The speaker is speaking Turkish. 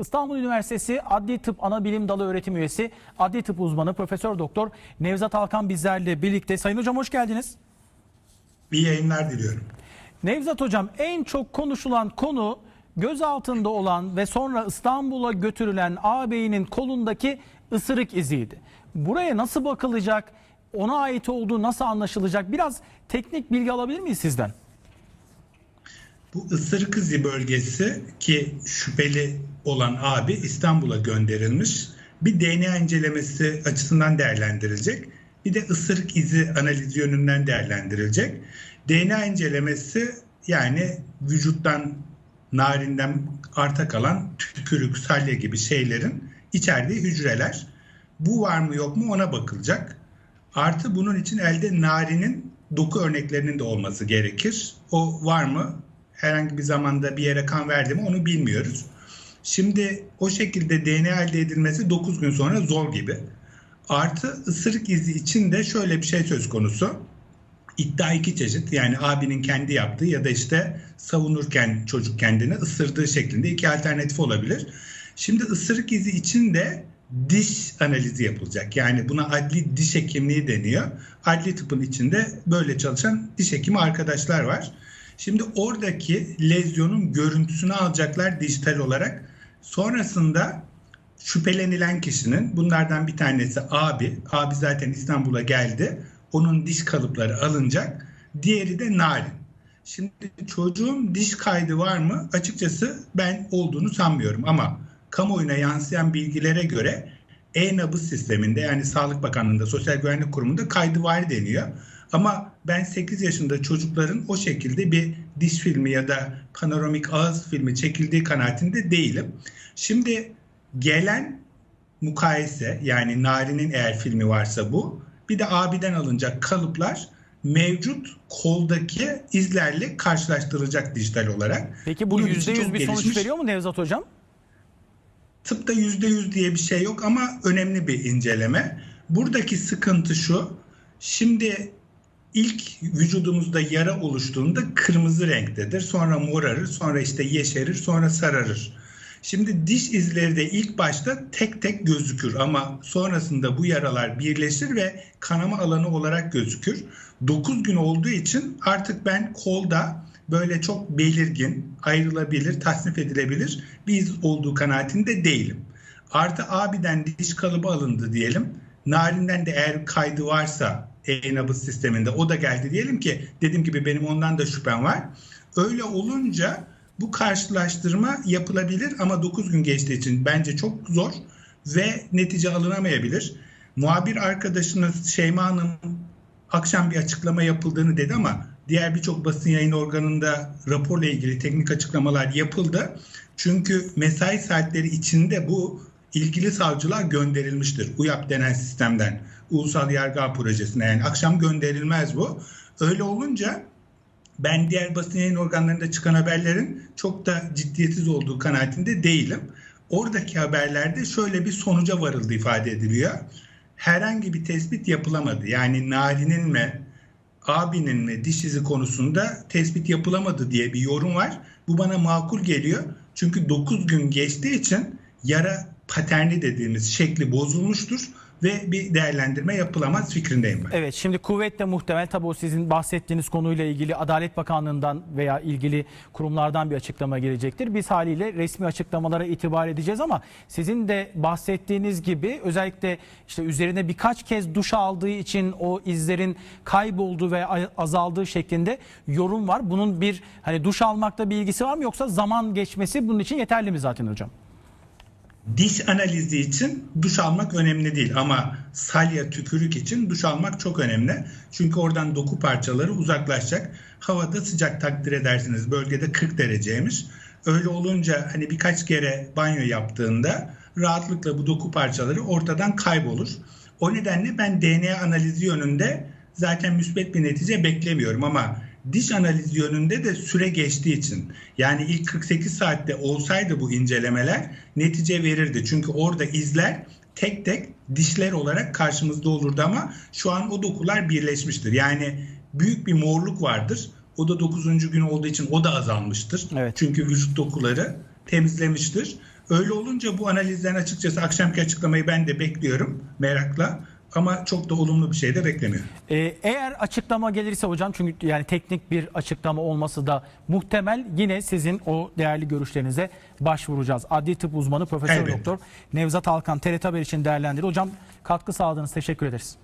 İstanbul Üniversitesi Adli Tıp Anabilim Dalı öğretim üyesi, Adli Tıp uzmanı Profesör Doktor Nevzat Alkan bizlerle birlikte. Sayın hocam hoş geldiniz. İyi yayınlar diliyorum. Nevzat hocam en çok konuşulan konu gözaltında olan ve sonra İstanbul'a götürülen ağabeyinin kolundaki ısırık iziydi. Buraya nasıl bakılacak? Ona ait olduğu nasıl anlaşılacak? Biraz teknik bilgi alabilir miyiz sizden? Bu ısırık izi bölgesi ki şüpheli olan abi İstanbul'a gönderilmiş. Bir DNA incelemesi açısından değerlendirilecek. Bir de ısırık izi analizi yönünden değerlendirilecek. DNA incelemesi yani vücuttan narinden arta kalan tükürük, salya gibi şeylerin içerdiği hücreler. Bu var mı yok mu ona bakılacak. Artı bunun için elde narinin doku örneklerinin de olması gerekir. O var mı? Herhangi bir zamanda bir yere kan verdi mi onu bilmiyoruz. Şimdi o şekilde DNA elde edilmesi 9 gün sonra zor gibi. Artı ısırık izi için de şöyle bir şey söz konusu. İddia iki çeşit yani abinin kendi yaptığı ya da işte savunurken çocuk kendini ısırdığı şeklinde iki alternatif olabilir. Şimdi ısırık izi için de diş analizi yapılacak. Yani buna adli diş hekimliği deniyor. Adli tıpın içinde böyle çalışan diş hekimi arkadaşlar var. Şimdi oradaki lezyonun görüntüsünü alacaklar dijital olarak. Sonrasında şüphelenilen kişinin bunlardan bir tanesi abi. Abi zaten İstanbul'a geldi. Onun diş kalıpları alınacak. Diğeri de narin. Şimdi çocuğun diş kaydı var mı? Açıkçası ben olduğunu sanmıyorum ama kamuoyuna yansıyan bilgilere göre e-nabız sisteminde yani Sağlık Bakanlığı'nda, Sosyal Güvenlik Kurumu'nda kaydı var deniyor. Ama ben 8 yaşında çocukların o şekilde bir diş filmi ya da panoramik ağız filmi çekildiği kanaatinde değilim. Şimdi gelen mukayese yani Nari'nin eğer filmi varsa bu bir de abiden alınacak kalıplar mevcut koldaki izlerle karşılaştırılacak dijital olarak. Peki bu Bunun için %100 çok bir sonuç gelişmiş. veriyor mu Nevzat hocam? Tıpta %100 diye bir şey yok ama önemli bir inceleme. Buradaki sıkıntı şu. Şimdi ilk vücudumuzda yara oluştuğunda kırmızı renktedir. Sonra morarır, sonra işte yeşerir, sonra sararır. Şimdi diş izleri de ilk başta tek tek gözükür ama sonrasında bu yaralar birleşir ve kanama alanı olarak gözükür. 9 gün olduğu için artık ben kolda böyle çok belirgin, ayrılabilir, tasnif edilebilir bir iz olduğu kanaatinde değilim. Artı abiden diş kalıbı alındı diyelim. Narinden de eğer kaydı varsa e-nabız sisteminde o da geldi diyelim ki dediğim gibi benim ondan da şüphem var. Öyle olunca bu karşılaştırma yapılabilir ama 9 gün geçtiği için bence çok zor ve netice alınamayabilir. Muhabir arkadaşınız Şeyma Hanım akşam bir açıklama yapıldığını dedi ama diğer birçok basın yayın organında raporla ilgili teknik açıklamalar yapıldı. Çünkü mesai saatleri içinde bu ilgili savcılığa gönderilmiştir. UYAP denen sistemden. Ulusal Yargı Projesi'ne yani akşam gönderilmez bu. Öyle olunca ben diğer basın yayın organlarında çıkan haberlerin çok da ciddiyetsiz olduğu kanaatinde değilim. Oradaki haberlerde şöyle bir sonuca varıldı ifade ediliyor. Herhangi bir tespit yapılamadı. Yani Nari'nin mi, abinin mi diş izi konusunda tespit yapılamadı diye bir yorum var. Bu bana makul geliyor. Çünkü 9 gün geçtiği için yara paterni dediğimiz şekli bozulmuştur ve bir değerlendirme yapılamaz fikrindeyim ben. Evet şimdi kuvvetle muhtemel tabii o sizin bahsettiğiniz konuyla ilgili Adalet Bakanlığı'ndan veya ilgili kurumlardan bir açıklama gelecektir. Biz haliyle resmi açıklamalara itibar edeceğiz ama sizin de bahsettiğiniz gibi özellikle işte üzerine birkaç kez duş aldığı için o izlerin kaybolduğu ve azaldığı şeklinde yorum var. Bunun bir hani duş almakta bir ilgisi var mı yoksa zaman geçmesi bunun için yeterli mi zaten hocam? Diş analizi için duş almak önemli değil ama salya tükürük için duş almak çok önemli. Çünkü oradan doku parçaları uzaklaşacak. Havada sıcak takdir edersiniz. Bölgede 40 dereceymiş. Öyle olunca hani birkaç kere banyo yaptığında rahatlıkla bu doku parçaları ortadan kaybolur. O nedenle ben DNA analizi yönünde zaten müsbet bir netice beklemiyorum ama diş analizi yönünde de süre geçtiği için yani ilk 48 saatte olsaydı bu incelemeler netice verirdi. Çünkü orada izler tek tek dişler olarak karşımızda olurdu ama şu an o dokular birleşmiştir. Yani büyük bir morluk vardır. O da 9. gün olduğu için o da azalmıştır. Evet. Çünkü vücut dokuları temizlemiştir. Öyle olunca bu analizden açıkçası akşamki açıklamayı ben de bekliyorum merakla. Ama çok da olumlu bir şey de beklemiyorum. Ee, eğer açıklama gelirse hocam çünkü yani teknik bir açıklama olması da muhtemel yine sizin o değerli görüşlerinize başvuracağız. Adli tıp uzmanı Profesör Elbette. Doktor Nevzat Alkan TRT Haber için değerlendirdi. Hocam katkı sağladığınız teşekkür ederiz.